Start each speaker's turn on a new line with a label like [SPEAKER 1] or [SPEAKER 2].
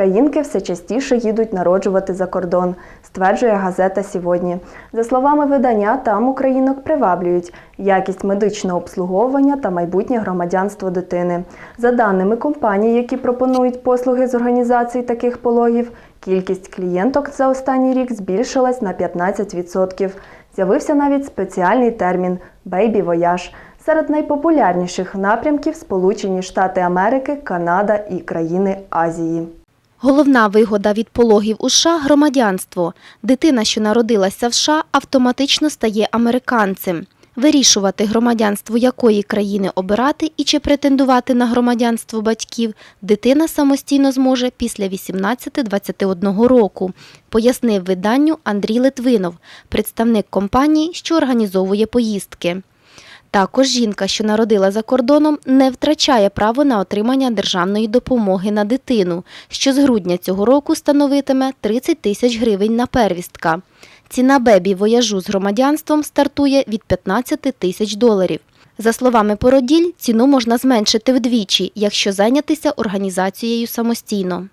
[SPEAKER 1] Українки все частіше їдуть народжувати за кордон, стверджує газета сьогодні. За словами видання, там українок приваблюють якість медичного обслуговування та майбутнє громадянство дитини. За даними компаній, які пропонують послуги з організації таких пологів, кількість клієнток за останній рік збільшилась на 15%. З'явився навіть спеціальний термін бейбі вояж. Серед найпопулярніших напрямків Сполучені Штати Америки, Канада і країни Азії.
[SPEAKER 2] Головна вигода від пологів у США – громадянство. Дитина, що народилася в США, автоматично стає американцем. Вирішувати, громадянство якої країни обирати і чи претендувати на громадянство батьків, дитина самостійно зможе після 18-21 року, пояснив виданню Андрій Литвинов, представник компанії, що організовує поїздки. Також жінка, що народила за кордоном, не втрачає право на отримання державної допомоги на дитину, що з грудня цього року становитиме 30 тисяч гривень на первістка. Ціна бебі вояжу з громадянством стартує від 15 тисяч доларів. За словами Породіль, ціну можна зменшити вдвічі, якщо зайнятися організацією самостійно.